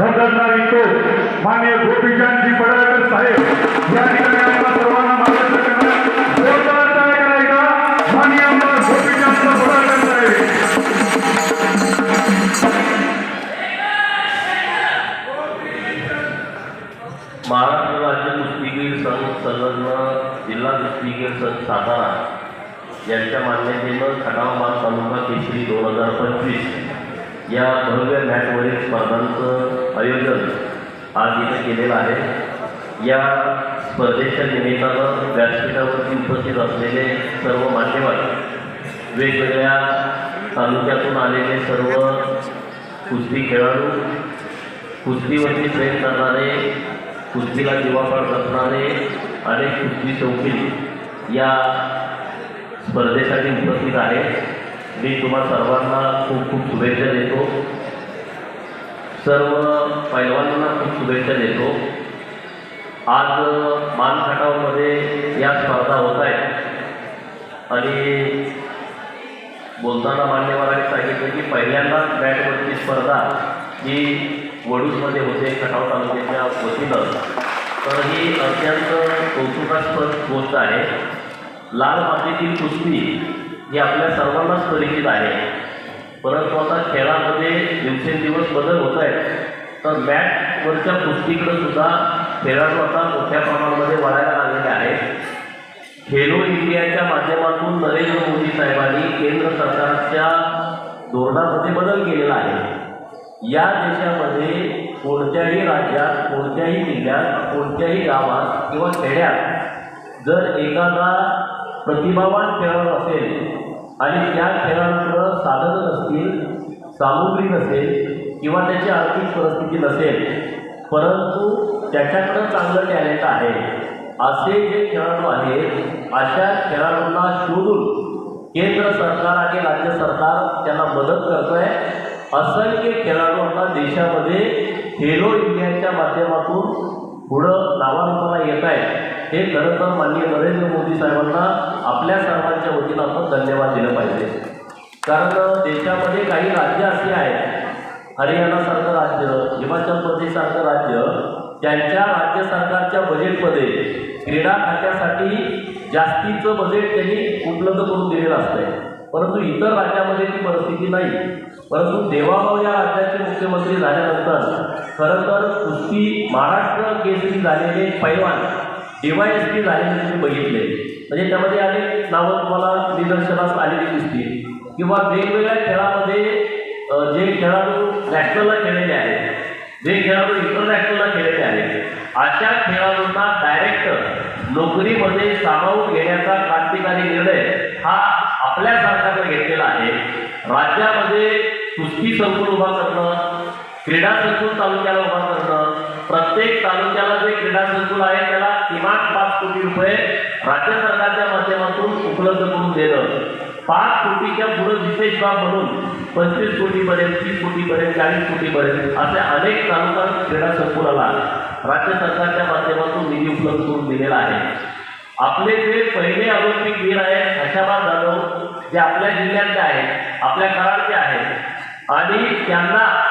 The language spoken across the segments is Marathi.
धनगरदार येतो माननीय गोपीचंदजी पडळकर साहेब या ठिकाणी आम्हाला सर्वांना मार्गदर्शन महाराष्ट्र राज्य कुस्तीगीर संघ संलग्न जिल्हा कुस्तीगीर संघ सातारा यांच्या मान्यतेनं खटावमान तालुका केसरी दोन हजार पंचवीस या भव्य मॅचवरील स्पर्धांचं आयोजन आज इथे केलेलं आहे. या स्पर्धेच्या निमित्तानं व्यासपीठावरती उपस्थित असलेले सर्व मान्यवर वेगवेगळ्या तालुक्यातून आलेले सर्व कुस्ती खेळाडू कुस्तीवरती प्रेम करणारे कुस्तीला जीवापाड असणारे अनेक कुस्ती शौकीन या स्पर्धेसाठी उपस्थित आहेत. मी तुम्हा सर्वांना खूप खूप शुभेच्छा देतो. सर्व पैलवानांना खूप शुभेच्छा देतो. आज मानखटावमध्ये या स्पर्धा होत आहेत आणि बोलताना मान्यवरांनी सांगितलं की पहिल्यांदाच बॅटवरची स्पर्धा ही वडूजमध्ये होते खटाव तालुक्याच्या वतीनं. तर ही अत्यंत कौतुकास्पद गोष्ट आहे. लाल मातीतील कुस्ती हे आपल्या सर्वांनाच परिचित आहे. परंतु आता खेळामध्ये दिवसेंदिवस बदल होत आहेत. तर बॅटवरच्या कुस्तीकडे सुद्धा खेळाडू आता मोठ्या प्रमाणामध्ये वाढायला लागलेले आहेत. खेलो इंडियाच्या माध्यमातून नरेंद्र मोदी साहेबांनी केंद्र सरकारच्या धोरणामध्ये बदल केलेला आहे. या देशामध्ये कोणत्याही राज्यात कोणत्याही जिल्ह्यात कोणत्याही गावात किंवा खेड्यात जर एखादा प्रतिभावान खेळाडू असेल आणि त्या खेळाडूकडं साधनं नसतील सामुग्री नसेल किंवा त्याची आर्थिक परिस्थिती नसेल परंतु त्याच्याकडं चांगलं टॅलेंट आहे. असे जे खेळाडू आहेत अशा खेळाडूंना शोधून केंद्र सरकार आणि राज्य सरकार त्यांना मदत करतो आहे असंख्य खेळाडूंना देशामध्ये खेलो इंडियाच्या माध्यमातून पुढं नावारूपाला येत आहेत हे खरं तर माननीय नरेंद्र मोदी साहेबांना आपल्या सर्वांच्या वतीनं आपण धन्यवाद दिलं पाहिजे. कारण देशामध्ये काही राज्य असे आहेत. हरियाणासारखं राज्य हिमाचल प्रदेशसारखं राज्य त्यांच्या राज्य सरकारच्या बजेटमध्ये क्रीडा खात्यासाठी जास्तीचं बजेट त्यांनी उपलब्ध करून दिलेलं असतंय. परंतु इतर राज्यामध्ये ती परिस्थिती नाही. परंतु देवाभाव या राज्याचे मुख्यमंत्री झाल्यानंतर खरं तर कुस्ती महाराष्ट्र केसरी झालेले पैलवान डीवाय एस पी झालेले तुम्ही बघितले. म्हणजे त्यामध्ये अनेक नावं तुम्हाला निदर्शनास आलेली दिसतील. किंवा वेगवेगळ्या खेळामध्ये जे खेळाडू नॅशनलला खेळलेले आहेत. जे खेळाडू इंटरनॅशनलला खेळले आहेत. अशा खेळाडूंना डायरेक्ट नोकरीमध्ये सामावून घेण्याचा क्रांतिकारी निर्णय हा आपल्या सरकारने घेतलेला आहे. राज्यामध्ये कुस्ती संकुल उभा करणं क्रीडा संकुल तालुक्याला उभा करणं प्रत्येक तालुक्याला जे आहे त्याला किमान पाच कोटी रुपये राज्य सरकारच्या माध्यमातून उपलब्ध करून देणं. पाच कोटीच्या पुढे विशेष बाब म्हणून पंचवीस कोटीपर्यंत तीस कोटीपर्यंत चाळीस कोटीपर्यंत अशा अनेक तालुका क्रीडा संकुलाला राज्य सरकारच्या माध्यमातून निधी उपलब्ध करून दिलेला आहे. आपले जे पहिले ऑलिम्पिक वीर आहेत हर्षाबाद जाधव जे आपल्या जिल्ह्यातले आहेत आपल्या कराडचे आहेत आणि त्यांना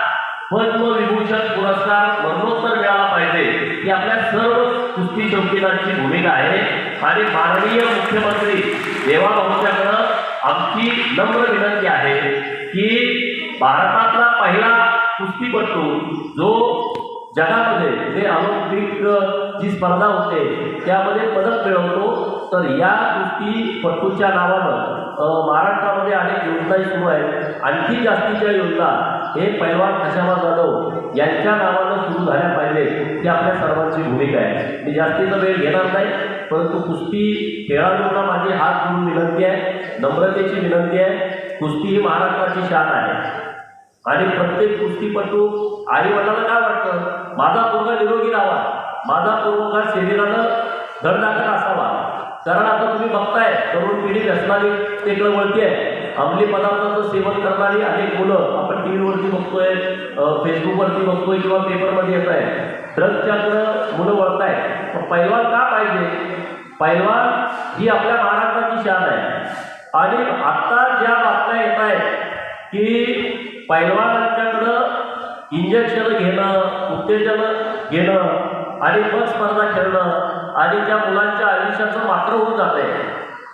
पद्मविभूषण पुरस्कार मरणोत्तर मिळाला पाहिजे. ही आपल्या सर्व कुस्ती चौकीदारांची भूमिका आहे. आणि माननीय मुख्यमंत्री देवाभाऊच्याकडं आमची नम्र विनंती आहे की भारतातला पहिला कुस्तीपटू जो जगामध्ये जे ऑलिम्पिक जी स्पर्धा होते त्यामध्ये पदक मिळवतो. तर या कुस्तीपटूच्या नावानं महाराष्ट्रामध्ये अनेक योजनाही सुरू आहेत. आणखी जास्तीच्या योजना हे पैलवान खशाबा जाधव यांच्या नावानं सुरू झाल्या पाहिजे ही आपल्या सर्वांची भूमिका आहे. मी जास्तीचा वेळ घेणार नाही परंतु कुस्ती खेळाडूंना माझी हात जोडून विनंती आहे. नम्रतेची विनंती आहे. कुस्ती ही महाराष्ट्राची शान आहे. आणि प्रत्येक कुस्तीपटू आई वडिलांना काय वाटतं? माझा पूर्ण निरोगी राहावा. माझा पोरगा शरीरानं धडधाकट असावा. कारण आता तुम्ही बघताय तरुण पिढी व्यसनाली वळती वळते अंमली पदार्थाचं सेवन करणारी अनेक मुलं आपण टी व्हीवरती बघतोय फेसबुकवरती बघतोय किंवा पेपरमध्ये येत आहे ड्रग्सच्याकडं मुलं वळताय पण पैलवान का पाहिजे? पैलवान ही आपल्या महाराष्ट्राची शान आहे. आणि आत्ता ज्या बातम्या येत आहेत की पैलवानांच्याकडं इंजेक्शन घेणं उत्तेजन घेणं आणि मग स्पर्धा खेळणं आणि त्या मुलांच्या आयुष्याचं मात्र होऊन जाते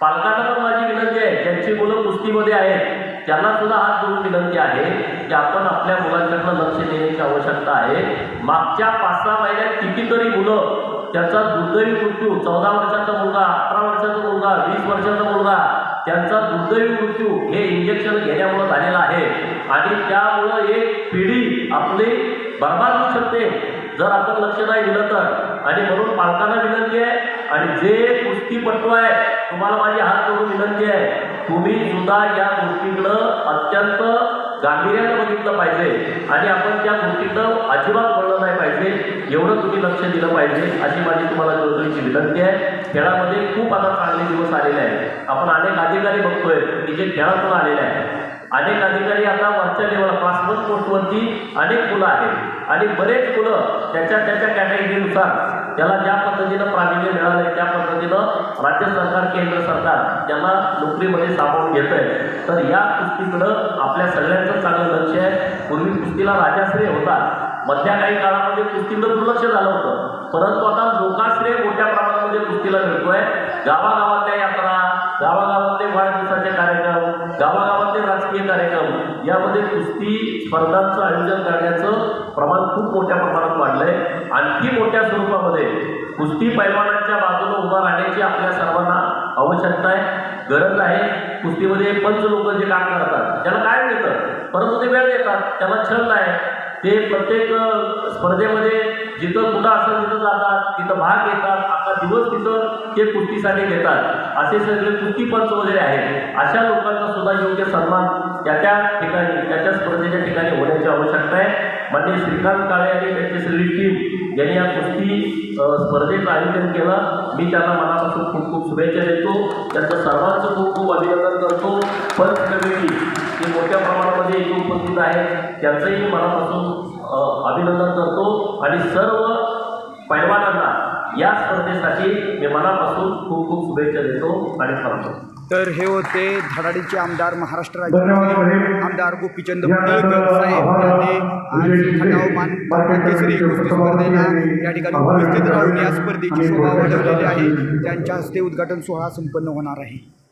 पालकांना पण माझी विनंती आहे ज्यांची मुलं कुस्तीमध्ये आहेत त्यांना सुद्धा हात करून विनंती आहे की आपण आपल्या मुलांकडनं लक्ष देण्याची आवश्यकता आहे. मागच्या पाच सहा महिन्यात कितीतरी मुलं त्याचा दुर्दैवी मृत्यू चौदा वर्षाचा मुलगा अठरा वर्षाचा मुलगा वीस वर्षाचा मुलगा त्यांचा दुर्दैवी मृत्यू हे इंजेक्शन घेण्यामुळं झालेला आहे. आणि त्यामुळं एक पिढी आपली बर्बाद होऊ शकते. जर आपण लक्ष नाही दिलं तर. आणि म्हणून पालकांना विनंती आहे आणि जे कुस्तीपटू आहे तुम्हाला माझी हात करून विनंती आहे तुम्ही सुद्धा या गोष्टीकडं अत्यंत गांभीर्यानं बघितलं पाहिजे. आणि आपण त्या गोष्टीकडं अजिबात बोललं नाही पाहिजे. एवढं तुम्ही लक्ष दिलं पाहिजे अशी माझी तुम्हाला जोडणीची विनंती आहे. खेळामध्ये खूप आता चांगले दिवस आलेले आहेत. आपण अनेक अधिकारी बघतोय की जे खेळातून आलेले आहेत. अनेक अधिकारी आता वरच्या लेवल क्लास पोस्टवरती अनेक मुलं आहेत. आणि बरेच मुलं त्याच्या त्याच्या कॅटेगरीनुसार त्याला ज्या पद्धतीनं प्रावीण्य मिळालं त्या पद्धतीनं राज्य सरकार केंद्र सरकार त्यांना नोकरीमध्ये सामावून घेत आहे तर या कुस्तीकडं आपल्या सगळ्यांचं चांगलं लक्ष आहे. पूर्वी कुस्तीला राजाश्रय होता. मधल्या काही काळामध्ये कुस्तीकडं दुर्लक्ष झालं होतं. परंतु आता लोकाश्रय मोठ्या प्रमाणामध्ये कुस्तीला मिळतोय. गावागावातल्या यात्रा गावागावातले वाढदिवसाचे कार्यक्रम गावागावातले राजकीय कार्यक्रम यामध्ये कुस्ती स्पर्धांचं आयोजन करण्याचं प्रमाण खूप मोठ्या प्रमाणात वाढलंय. आणखी मोठ्या स्वरूपामध्ये कुस्ती पैलवानांच्या बाजूने उभा राहण्याची आपल्या सर्वांना आवश्यकता आहे गरज आहे. कुस्तीमध्ये पंच लोक जे काम करतात त्याला काय मिळतं? परंतु ते वेळ देतात त्याला छंद आहे. ते प्रत्येक स्पर्धेमध्ये जिथं कुठं असं तिथं जातात तिथं भाग घेतात आता दिवस तिथं ते कुस्तीसाठी घेतात. असे सगळे कुस्तीपंच वगैरे आहेत. अशा लोकांचा सुद्धा योग्य सन्मान त्या त्या ठिकाणी त्या त्या स्पर्धेच्या ठिकाणी होण्याची आवश्यकता आहे. म्हणजे श्रीकांत काळे आणि त्यांची सगळी टीम यांनी या कुस्ती स्पर्धेचं आयोजन केलं. मी त्यांना मनापासून खूप खूप शुभेच्छा देतो. त्यांचं सर्वांचं खूप खूप अभिनंदन करतो. पण कमिटी जे मोठ्या प्रमाणामध्ये इथे उपस्थित आहेत त्यांचंही मनापासून अभिनंदन करतो आणि सर्व पैलवानांना या स्पर्धेसाठी मी मनापासून खूप खूप शुभेच्छा देतो आणि थांबतो तर हे होते धडाडीचे आमदार महाराष्ट्र राज्याचे. आमदार गोपीचंद पडळकर साहेब. यांनी आज केसरी कुस्ती स्पर्धेला या ठिकाणी उपस्थित राहून या. स्पर्धेची शोभा वाढवलेली आहे त्यांच्या हस्ते उद्घाटन सोहळा संपन्न होणार आहे